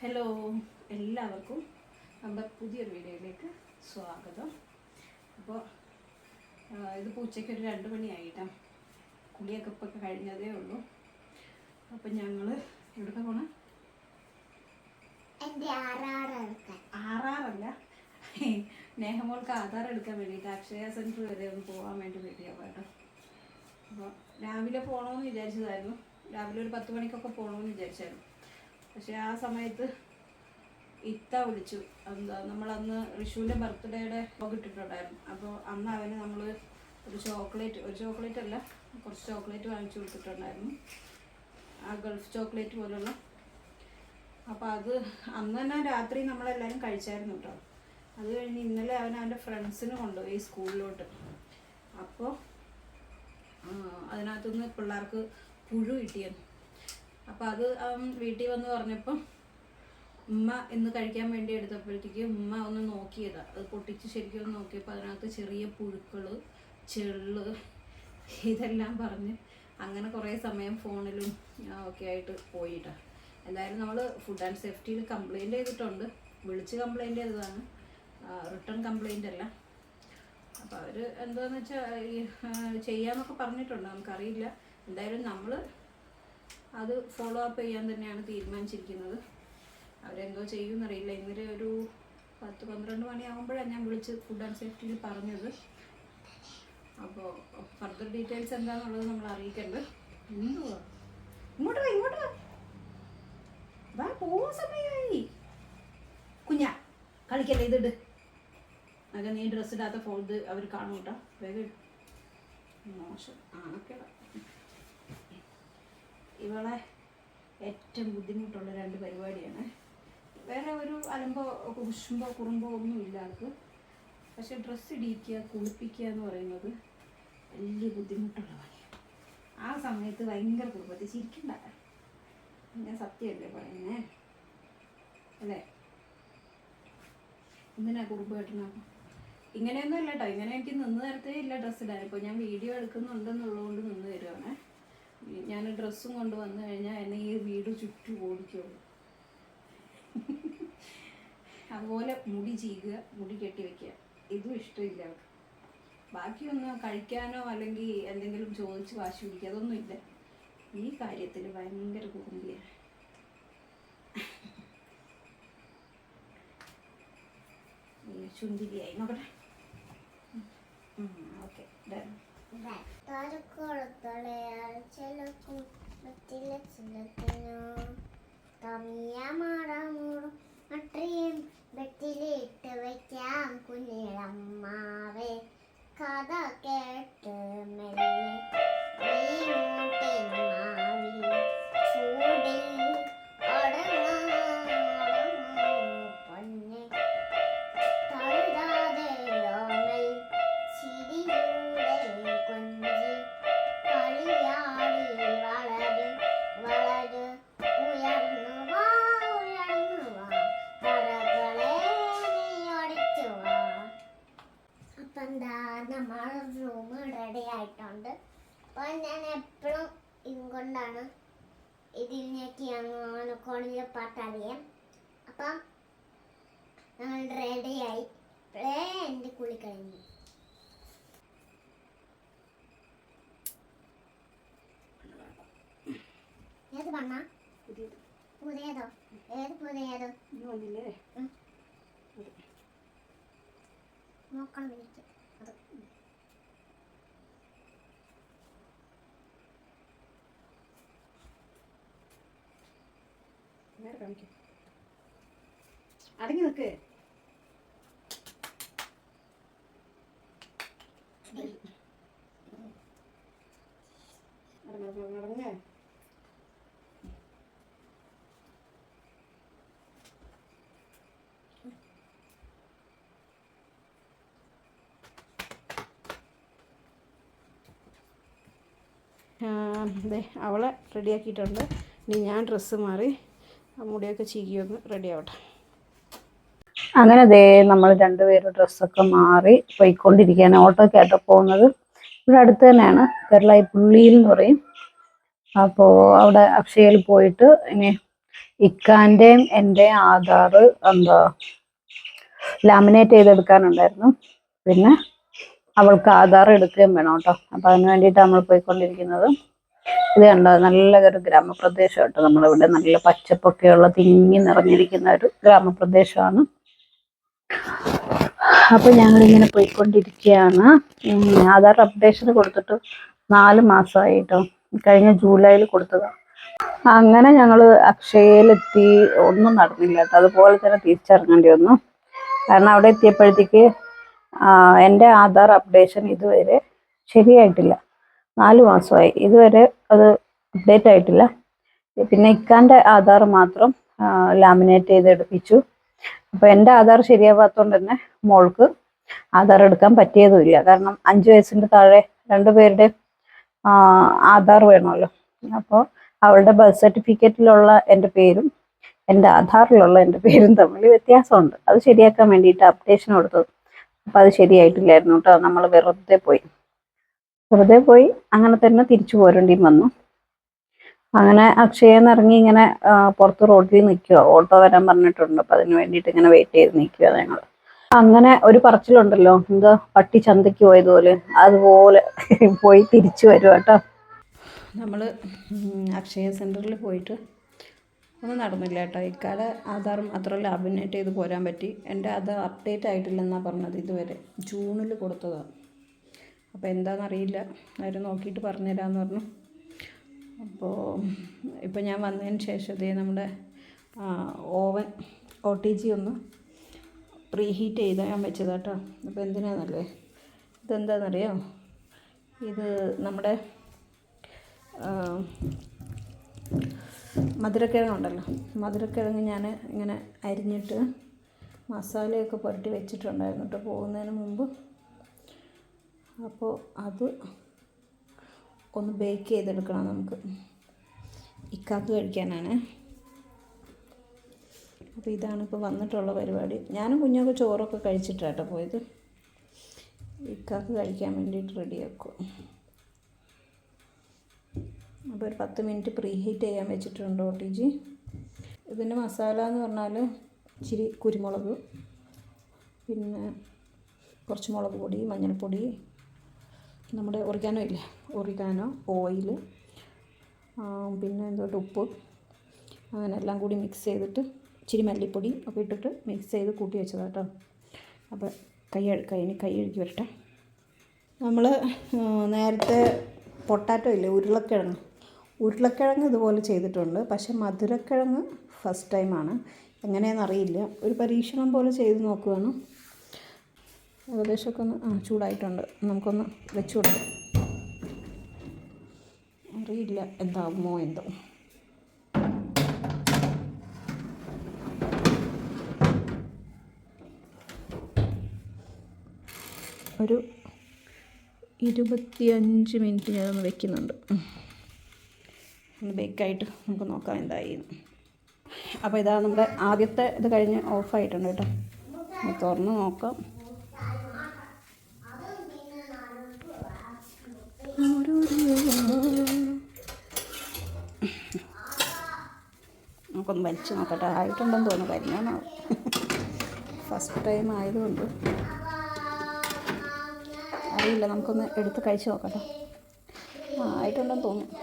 Hello എല്ലാവർക്കും നമ്മുടെ പുതിയൊരു വീഡിയോയിലേക്ക് സ്വാഗതം. അപ്പോൾ ഇത് ഉച്ചയ്ക്ക് ഒരു രണ്ട് മണിയായിട്ടാ കുളിയൊക്കെ ഇപ്പം കഴിഞ്ഞതേ ഉള്ളൂ. അപ്പം ഞങ്ങൾ എവിടെ പോണ? ആറാറല്ല. നേഹമോൾക്ക് ആധാർ എടുക്കാൻ വേണ്ടിയിട്ട് അക്ഷയ സെന്റർ വരെ ഒന്ന് പോകാൻ വേണ്ടി വേണ്ടിയാണ് കേട്ടോ അപ്പോൾ രാവിലെ പോകണമെന്ന് വിചാരിച്ചതായിരുന്നു. രാവിലെ ഒരു പത്ത് മണിക്കൊക്കെ പോകണമെന്ന് വിചാരിച്ചായിരുന്നു. പക്ഷെ ആ സമയത്ത് ഇത്ത വിളിച്ചു. നമ്മളന്ന് ഋഷുവിന്റെ ബർത്ത്ഡേയുടെ ഇട്ടിട്ടുണ്ടായിരുന്നു. അപ്പോൾ അന്ന് അവന് നമ്മൾ ഒരു ചോക്ലേറ്റ് ഒരു ചോക്ലേറ്റ് അല്ല കുറച്ച് ചോക്ലേറ്റ് വാങ്ങിച്ചു കൊടുത്തിട്ടുണ്ടായിരുന്നു. ആ ഗൾഫ് ചോക്ലേറ്റ് പോലുള്ള. അപ്പോൾ അത് അന്ന് തന്നെ രാത്രി നമ്മളെല്ലാവരും കഴിച്ചായിരുന്നു കേട്ടോ അത് കഴിഞ്ഞ് ഇന്നലെ അവൻ അവന്റെ ഫ്രണ്ട്സിന് കൊണ്ടുപോയി സ്കൂളിലോട്ട്. അപ്പോൾ അതിനകത്തുനിന്ന് പിള്ളേർക്ക് പുഴു കിട്ടിയത് അപ്പോൾ അത് വീട്ടിൽ വന്ന് പറഞ്ഞപ്പം ഉമ്മ ഇന്ന് കഴിക്കാൻ വേണ്ടി എടുത്തപ്പോഴത്തേക്ക് ഉമ്മ ഒന്ന് നോക്കിയതാ. അത് പൊട്ടിച്ച് ശരിക്കും ഒന്ന് നോക്കിയപ്പോൾ അതിനകത്ത് ചെറിയ പുഴുക്കൾ ചെള്ള് ഇതെല്ലാം പറഞ്ഞ് അങ്ങനെ കുറേ സമയം ഫോണിലും ഒക്കെ ആയിട്ട് പോയിട്ടാ. എന്തായാലും നമ്മൾ ഫുഡ് ആൻഡ് സേഫ്റ്റിയിൽ കംപ്ലൈന്റ് ചെയ്തിട്ടുണ്ട്. വിളിച്ച് കംപ്ലൈന്റ് ചെയ്തതാണ്. റിട്ടേൺ കംപ്ലൈന്റ് അല്ല. അപ്പോൾ അവർ എന്താണെന്ന് വെച്ചാൽ ചെയ്യാമെന്നൊക്കെ പറഞ്ഞിട്ടുണ്ട്. നമുക്കറിയില്ല. എന്തായാലും നമ്മൾ അത് ഫോളോ അപ്പ് ചെയ്യാൻ തന്നെയാണ് തീരുമാനിച്ചിരിക്കുന്നത്. അവരെന്തോ ചെയ്യുമെന്നറിയില്ല. ഇന്നലെ ഒരു പത്ത് പന്ത്രണ്ട് മണിയാകുമ്പോഴാണ് ഞാൻ വിളിച്ച് ഫുഡ് ആൻഡ് സേഫ്റ്റിയിൽ പറഞ്ഞത്. അപ്പോൾ ഫർദർ ഡീറ്റെയിൽസ് എന്താണെന്നുള്ളത് നമ്മൾ അറിയിക്കണ്ട്. എന്തുവാ? ഇങ്ങോട്ട് വാ ഇങ്ങോട്ട് വാ. പോകുന്ന കുഞ്ഞാ കളിക്കല്ലേ ഇതിട് അതൊക്കെ നീ ഡ്രസ്സ് ഇടാത്ത ഫോൺ അവർ കാണൂട്ടോ വേഗം. മോശം. ആണൊക്കെടാ. ഇവളെ ഏറ്റവും ബുദ്ധിമുട്ടുള്ള രണ്ട് പരിപാടിയാണ്. വേറെ ഒരു അലമ്പോ കുശുമ്പോ കുറുമ്പോ ഒന്നും ഇല്ല ആൾക്ക്. പക്ഷെ ഡ്രസ്സ് ഇടിയിക്കുക കുളിപ്പിക്കുക എന്ന് പറയുന്നത് വലിയ ബുദ്ധിമുട്ടുള്ള പണിയാണ്. ആ സമയത്ത് ഭയങ്കര കുടുംബത്തിൽ ചിരിക്കണ്ട. ഞാൻ സത്യമല്ലേ പറയുന്നേ? അല്ലേ? എന്തിനാ കുടുംബമായിട്ടിനാക്കും ഇങ്ങനെയൊന്നും ഇല്ല കേട്ടോ ഇങ്ങനെ എനിക്ക് നിന്ന് തരത്തേ ഇല്ല ഡ്രസ്സ് ഇടാൻ. ഇപ്പോൾ ഞാൻ വീഡിയോ എടുക്കുന്നുണ്ടെന്നുള്ളതുകൊണ്ട് നിന്ന് തരുവാണേ. ഞാൻ ഡ്രസ്സും കൊണ്ടുവന്നു കഴിഞ്ഞാൽ എന്നെ ഈ വീട് ചുറ്റും ഓടിക്കുള്ളൂ അതുപോലെ മുടി ചീകുക മുടി കെട്ടി വെക്കുക. ഇതും ഇഷ്ടമില്ല അവർക്ക്. ബാക്കിയൊന്നും കഴിക്കാനോ അല്ലെങ്കിൽ എന്തെങ്കിലും ചോദിച്ച് വാശി പിടിക്കുക അതൊന്നുമില്ല ഈ കാര്യത്തിൽ ഭയങ്കര കുറുമ്പിയാണ്. ഈ ചുന്തിരിയായി നോക്കട്ടെ ഓക്കെ ഡൺ. തലക്കൊളുത്തളയാൽ ചിലക്കും മറ്റില ചിലത്തിനോ തമിയ മാറമൂടും അപ്പോൾ ഞാൻ എപ്പോഴും ഇതുകൊണ്ടാണ് ഇതിലേക്ക് അങ്ങനെ പാട്ട് അറിയാം. അപ്പം ഞങ്ങൾ റെഡിയായി ഇപ്പോഴേ എന്റെ കുളി കഴിഞ്ഞു. ഏത് പണ്ണ പുതിയത്? ഏത് പുതിയതോ? നോക്കണം എനിക്ക് അത് നേരെ കാണിക്കും. അടങ്ങി നിൽക്ക് അടങ്ങ അവളെ റെഡിയാക്കിയിട്ടുണ്ട് ഇനി ഞാൻ ഡ്രസ്സ് മാറി മുടിയൊക്കെ ചീകിയൊന്ന് റെഡി ആവട്ടെ. അങ്ങനെ ദേ നമ്മൾ രണ്ടുപേരും ഡ്രസ്സൊക്കെ മാറി പോയിക്കൊണ്ടിരിക്കുകയാണ്. കേട്ടോ പോകുന്നത്. ഇവിടെ അടുത്ത് തന്നെയാണ്. കേരളായി പുള്ളിയിൽ എന്ന് പറയും. അപ്പോൾ അവിടെ അക്ഷയയിൽ പോയിട്ട് ഇനി ഇക്കാന്റെയും എന്റെ ആധാർ എന്താ ലാമിനേറ്റ് ചെയ്തെടുക്കാനുണ്ടായിരുന്നു. പിന്നെ അവൾക്ക് ആധാർ എടുക്കുകയും വേണം കേട്ടോ. അപ്പം അതിന് വേണ്ടിയിട്ടാണ് നമ്മൾ പോയിക്കൊണ്ടിരിക്കുന്നത്. ഇത് കണ്ടോ? നല്ലൊരു ഒരു ഗ്രാമപ്രദേശം കേട്ടോ നമ്മളിവിടെ നല്ല പച്ചപ്പൊക്കെയുള്ള തിങ്ങി നിറഞ്ഞിരിക്കുന്ന ഒരു ഗ്രാമപ്രദേശമാണ്. അപ്പൊ ഞങ്ങളിങ്ങനെ പോയിക്കൊണ്ടിരിക്കുകയാണ്. ആധാർ അപ്ഡേഷൻ കൊടുത്തിട്ട് നാല് മാസമായി കേട്ടോ കഴിഞ്ഞ ജൂലൈയിൽ കൊടുത്തതാണ് അങ്ങനെ ഞങ്ങൾ അക്ഷയയിലെത്തി. ഒന്നും നടന്നില്ല കേട്ടോ. അതുപോലെ തന്നെ തിരിച്ചിറങ്ങേണ്ടി വന്നു. കാരണം അവിടെ എത്തിയപ്പോഴത്തേക്ക് എന്റെ ആധാർ അപ്ഡേഷൻ ഇതുവരെ ശരിയായിട്ടില്ല. നാല് മാസമായി. ഇതുവരെ അത് അപ്ഡേറ്റ് ആയിട്ടില്ല. പിന്നെ ഇക്കാന്റെ ആധാർ മാത്രം ലാമിനേറ്റ് ചെയ്ത് എടുപ്പിച്ചു. അപ്പോൾ എന്റെ ആധാർ ശരിയാവാത്തതുകൊണ്ട് തന്നെ മോൾക്ക് ആധാർ എടുക്കാൻ പറ്റിയതുമില്ല. കാരണം അഞ്ച് വയസ്സിന്റെ താഴെ രണ്ടുപേരുടെ ആധാർ വേണമല്ലോ. അപ്പോൾ അവളുടെ ബർത്ത് സർട്ടിഫിക്കറ്റിലുള്ള എന്റെ പേരും എന്റെ ആധാറിലുള്ള എന്റെ പേരും തമ്മിൽ വ്യത്യാസമുണ്ട്. അത് ശരിയാക്കാൻ വേണ്ടിയിട്ട് അപ്ഡേഷൻ കൊടുത്തത്. അപ്പോൾ അത് ശരിയായിട്ടില്ലായിരുന്നു കേട്ടോ. നമ്മൾ വെറുതെ പോയി. വെറുതെ പോയി അങ്ങനെ തന്നെ തിരിച്ചു പോരേണ്ടിയും വന്നു. അങ്ങനെ അക്ഷയെന്ന് ഇറങ്ങി ഇങ്ങനെ പുറത്ത് റോഡിൽ നിൽക്കുക. ഓട്ടോ വരാൻ പറഞ്ഞിട്ടുണ്ട്. അപ്പം അതിന് വേണ്ടിയിട്ട് ഇങ്ങനെ വെയിറ്റ് ചെയ്ത് നിൽക്കുക ഞങ്ങൾ അങ്ങനെ ഒരു പറച്ചിലുണ്ടല്ലോ. എന്താ പട്ടി ചന്തയ്ക്ക് പോയതുപോലെ. അതുപോലെ പോയി തിരിച്ചു വരും കേട്ടോ. നമ്മൾ അക്ഷയ സെന്ററിൽ പോയിട്ട് ഒന്നും നടന്നില്ല കേട്ടോ. ഇക്കാല ആധാറും അത്ര ലാബിനേറ്റ് ചെയ്ത് പോരാൻ പറ്റി. എന്റെ അത് അപ്ഡേറ്റ് ആയിട്ടില്ലെന്നാണ് പറഞ്ഞത് ഇതുവരെ. ജൂണിൽ കൊടുത്തതാണ് അപ്പോൾ എന്താണെന്നറിയില്ല അവർ നോക്കിയിട്ട് പറഞ്ഞുതരാമെന്ന് പറഞ്ഞു. അപ്പോൾ ഇപ്പോൾ ഞാൻ വന്നതിന് ശേഷം ഇതേ നമ്മുടെ ഓവൻ ഒ ടി ജി ഒന്ന് പ്രീ ഹീറ്റ് ചെയ്ത് ഞാൻ വെച്ചത് കേട്ടോ അപ്പോൾ എന്തിനാണെന്നല്ലേ ഇതെന്താണെന്നറിയോ ഇത് നമ്മുടെ മധുരക്കിഴങ്ങ് മധുരക്കിഴങ്ങുണ്ടല്ലോ മധുരക്കിഴങ്ങ് ഞാൻ ഇങ്ങനെ അരിഞ്ഞിട്ട് മസാലയൊക്കെ പുരട്ടി വെച്ചിട്ടുണ്ടായിരുന്നു കേട്ടോ പോകുന്നതിന് മുമ്പ് അപ്പോൾ അത് ഒന്ന് ബേക്ക് ചെയ്തെടുക്കണം നമുക്ക്. ഇക്കാക്ക് കഴിക്കാനാണ്. അപ്പോൾ ഇതാണ് ഇപ്പോൾ വന്നിട്ടുള്ള പരിപാടി. ഞാനും കുഞ്ഞൊക്കെ ചോറൊക്കെ കഴിച്ചിട്ടാട്ടോ പോയത്. ഇക്കാക്ക് കഴിക്കാൻ വേണ്ടിയിട്ട് റെഡിയാക്കും. അപ്പോൾ ഒരു പത്ത് മിനിറ്റ് പ്രീ ഹീറ്റ് ചെയ്യാൻ വെച്ചിട്ടുണ്ട് ഒ ടി ജി. ഇതിന്റെ മസാല എന്ന് പറഞ്ഞാൽ ഇച്ചിരി കുരുമുളക് പിന്നെ കുറച്ച് മുളക് പൊടി മഞ്ഞൾപ്പൊടി നമ്മുടെ ഒറിഗാനോ ഇല്ലേ? ഒറിഗാനോ ഓയിൽ പിന്നെ എന്തോട്ട് ഉപ്പ്. അങ്ങനെ എല്ലാം കൂടി മിക്സ് ചെയ്തിട്ട് ഇച്ചിരി മല്ലിപ്പൊടി ഒക്കെ ഇട്ടിട്ട് മിക്സ് ചെയ്ത് കൂട്ടി വെച്ചതാണ് കേട്ടോ. അപ്പോൾ കൈ കൈ കൈ കഴുകി വരട്ടെ. നമ്മൾ നേരത്തെ പൊട്ടാറ്റോ ഇല്ലേ? ഉരുളക്കിഴങ്ങ്. ഉരുളക്കിഴങ്ങ് ഇതുപോലെ ചെയ്തിട്ടുണ്ട്. പക്ഷേ മധുരക്കിഴങ്ങ് ഫസ്റ്റ് ടൈമാണ് എങ്ങനെയാണെന്ന് അറിയില്ല. ഒരു പരീക്ഷണം പോലെ ചെയ്ത് നോക്കുകയാണ് ഏകദേശമൊക്കെ ഒന്ന് ആ ചൂടായിട്ടുണ്ട്. നമുക്കൊന്ന് വെച്ച് കൊടുക്കാം. അറിയില്ല എന്താകുമോ എന്തോ. ഒരു ഇരുപത്തിയഞ്ച് മിനിറ്റ് ഞാനൊന്ന് വെക്കുന്നുണ്ട്. ഒന്ന് ബേക്കായിട്ട് നമുക്ക് നോക്കാം എന്തായി. അപ്പോൾ ഇതാ നമ്മുടെ ആദ്യത്തെ ഇത് കഴിഞ്ഞ് ഓഫായിട്ടുണ്ട് കേട്ടോ. തുറന്ന് നോക്കാം. നമുക്കൊന്ന് വലിച്ചു നോക്കട്ടെ. ആയിട്ടുണ്ടെന്ന് തോന്നുന്നു കരിഞ്ഞാണോ ഫസ്റ്റ് ടൈം ആയതുകൊണ്ട്. അറിയില്ല നമുക്കൊന്ന് എടുത്ത് കഴിച്ച് നോക്കട്ടെ. ആയിട്ടുണ്ടെന്ന് തോന്നുന്നു.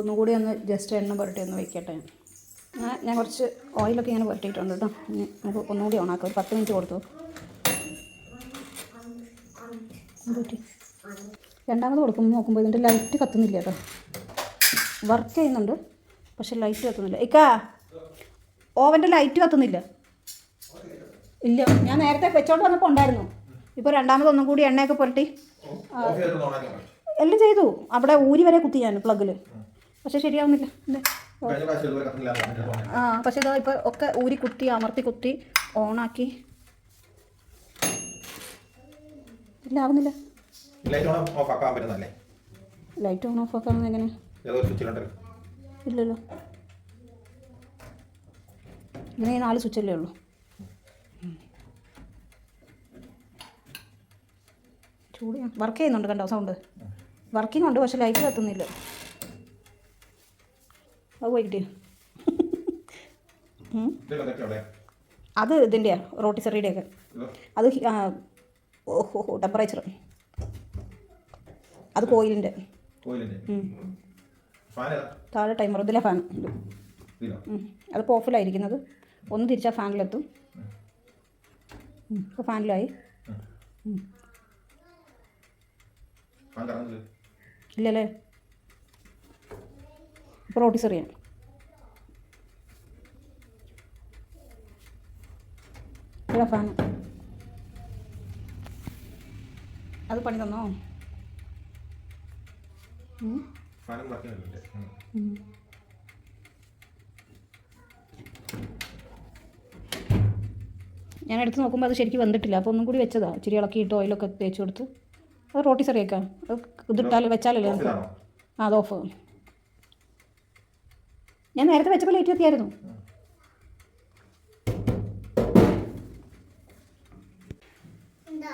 ഒന്നുകൂടി ഒന്ന് ജസ്റ്റ് എണ്ണ പുരട്ടി ഒന്ന് വയ്ക്കട്ടെ ഞാൻ ഞാൻ കുറച്ച് ഓയിലൊക്കെ ഇങ്ങനെ പുരട്ടിയിട്ടുണ്ട് കേട്ടോ. നമുക്ക് ഒന്നുകൂടി ഓണാക്കാം ഒരു പത്ത് മിനിറ്റ് കൊടുത്തു. രണ്ടാമത് കൊടുക്കുമ്പോൾ നോക്കുമ്പോൾ ഇതിന്റെ ലൈറ്റ് കത്തുന്നില്ല കേട്ടോ വർക്ക് ചെയ്യുന്നുണ്ട് പക്ഷെ ലൈറ്റ് കത്തുന്നില്ല. ഇക്കാ ഓവന്റെ ലൈറ്റ് കത്തുന്നില്ല. ഇല്ല ഞാൻ നേരത്തെ വെച്ചോണ്ട് വന്നപ്പോൾ ഉണ്ടായിരുന്നു. ഇപ്പോൾ രണ്ടാമത് ഒന്നും കൂടി എണ്ണയൊക്കെ പുരട്ടി. എല്ലാം ചെയ്തു. അവിടെ ഊരി വരെ കുത്തി ഞാൻ പ്ലഗിൽ പക്ഷെ ശരിയാവുന്നില്ല? ആ പക്ഷേ ഇതാ ഇപ്പോൾ ഒക്കെ ഊരി കുത്തി അമർത്തി കുത്തി ഓണാക്കി. ഇല്ല ആവുന്നില്ല ലൈറ്റ് ഓൺ ഓഫ് ആക്കാൻ പറ്റുന്നല്ലേ ലൈറ്റ് ഓൺ ഓഫ് ആക്കാൻ എങ്ങനെ? ഏതോ സ്വിച്ചിലുണ്ടല്ലോ ഇല്ലല്ലോ. ഇങ്ങനെ നാല് സ്വിച്ചല്ലേ ഉള്ളൂ. ചൂട് വർക്ക് ചെയ്യുന്നുണ്ട് കണ്ടോ സൗണ്ട് വർക്കിംഗ് ഉണ്ട് പക്ഷെ ലൈറ്റ് കത്തുന്നില്ല. അത് പോയിട്ട് അത് ഇതിന്റെയാണ് റോട്ടിസറിയുടെയൊക്കെ അത് ഓഹോ ടെമ്പറേച്ചർ അത് കോയിലിന്റെ താഴെ ടൈമർ ഇതിലെ ഫാൻ അത് അതിപ്പോൾ ഓഫിലായിരിക്കുന്നത് ഒന്ന് തിരിച്ചാൽ ഫാനിലെത്തും ഇപ്പോൾ ഫാനിലായി ഇല്ലല്ലേ? ഇപ്പോൾ റോട്ടിസറിയാണ് ഇവിടെ ഫാൻ അത് പണി തന്നോ? ഞാൻ എടുത്ത് നോക്കുമ്പോൾ അത് ശരിക്കും വന്നിട്ടില്ല. അപ്പോൾ ഒന്നും കൂടി വെച്ചതാ. ഇച്ചിരി ഇളക്കിയിട്ട് ഓയിലൊക്കെ തേച്ച് കൊടുത്ത്. അത് റോട്ടി റോട്ടിസറിയേക്കാം അത് ഇതിട്ടാൽ വെച്ചാലല്ലേ നമുക്ക്? ആ അത് ഓഫ് ഞാൻ നേരത്തെ വെച്ചപ്പോൾ ലേറ്റ് എത്തിയായിരുന്നു എന്താ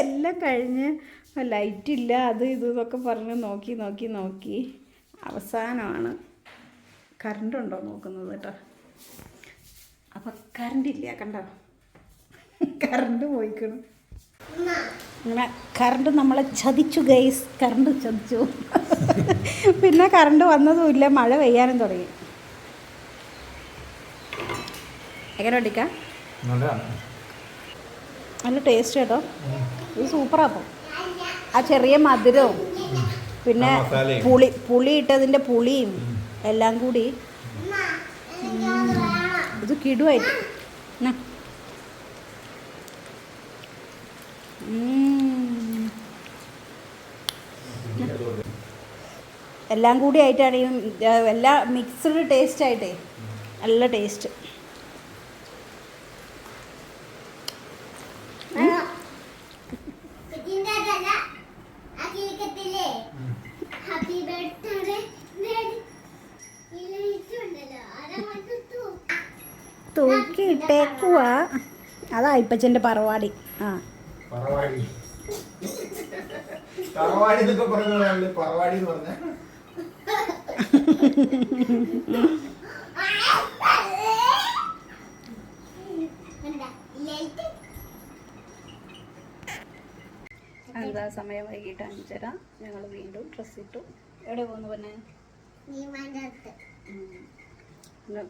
എല്ലാം കഴിഞ്ഞ് ലൈറ്റില്ല അത് ഇത് ഇതൊക്കെ പറഞ്ഞ് നോക്കി നോക്കി നോക്കി. അവസാനമാണ് കറണ്ടുണ്ടോ നോക്കുന്നത് കേട്ടോ. അപ്പം കറണ്ട് ഇല്ല കണ്ടോ? കറണ്ട് പോയിക്കണം. അങ്ങനെ കറണ്ട് നമ്മളെ ചതിച്ചു ഗൈസ് കറണ്ട് ചതിച്ചു. പിന്നെ കറണ്ട് വന്നതുമില്ല മഴ പെയ്യാനും തുടങ്ങി. എങ്ങനെ നല്ലതാണ്. നല്ല ടേസ്റ്റ് കേട്ടോ. ഇത് സൂപ്പറാ അപ്പം ആ ചെറിയ മധുരവും പിന്നെ പുളി പുളി ഇട്ടതിന്റെ പുളിയും എല്ലാം കൂടി ഇത് കിടുവായിട്ട് എന്നാ. എല്ലാം കൂടി ആയിട്ടാണ് ഈ എല്ലാ മിക്സ്ഡ് ടേസ്റ്റ് ആയിട്ടേ. നല്ല ടേസ്റ്റ് അതാ പറവാടി. ആ. പറവാടി. പറവാടി എന്നൊക്കെ പറഞ്ഞ പറവാടി എന്ന് പറഞ്ഞ. ലൈറ്റ് എന്താ സമയം വൈകിട്ട് അഞ്ചര? ഞങ്ങൾ വീണ്ടും ഡ്രസ്സ് ഇട്ടു. എവിടെ പോകുന്നു പിന്നെ?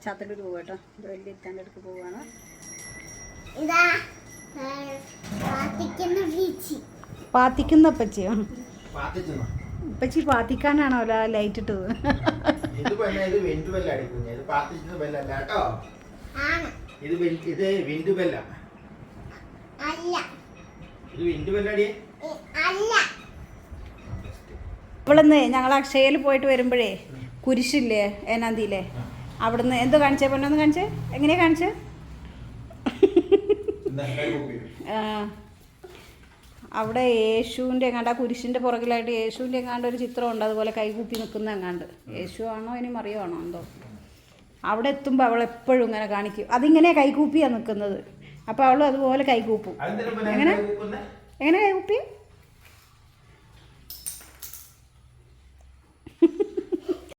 ചാത്തലൂർ പോവാട്ടോ ഇത് വലിയ ഇത്താന്റെ അടുത്ത് പോവാണ്. പാത്തിക്കുന്ന അപ്പച്ചിയോ? പാത്തിച്ചു പച്ചി പാത്തിക്കാനാണോ ലൈറ്റ് ഇട്ടത്? ഇത് വിൻഡു വിൻഡു ബെല്ലടി അല്ല. ഞങ്ങൾ അക്ഷയയിൽ പോയിട്ട് വരുമ്പോഴേ കുരിശില്ലേ ഏനാന്തിയിലെ? അവിടുന്ന് എന്തോ കാണിച്ചേ? പൊന്നൊന്ന് കാണിച്ചേ? എങ്ങനെയാ കാണിച്ചേ? അവിടെ യേശുവിന്റെ എങ്ങാണ്ട് ആ കുരിശിന്റെ പുറകിലായിട്ട് യേശുവിന്റെ എങ്ങാണ്ട് ഒരു ചിത്രമുണ്ട്. അതുപോലെ കൈകൂപ്പി നിൽക്കുന്ന എങ്ങാണ്ട്. യേശു ആണോ ഇനി മറിയാണോ എന്തോ. അവിടെ എത്തുമ്പോൾ അവൾ എപ്പോഴും ഇങ്ങനെ കാണിക്കും. അതിങ്ങനെ കൈകൂപ്പിയാണ് നിൽക്കുന്നത്. അപ്പോൾ അവൾ അതുപോലെ കൈകൂപ്പും എങ്ങനെ? എങ്ങനെ കൈകൂപ്പി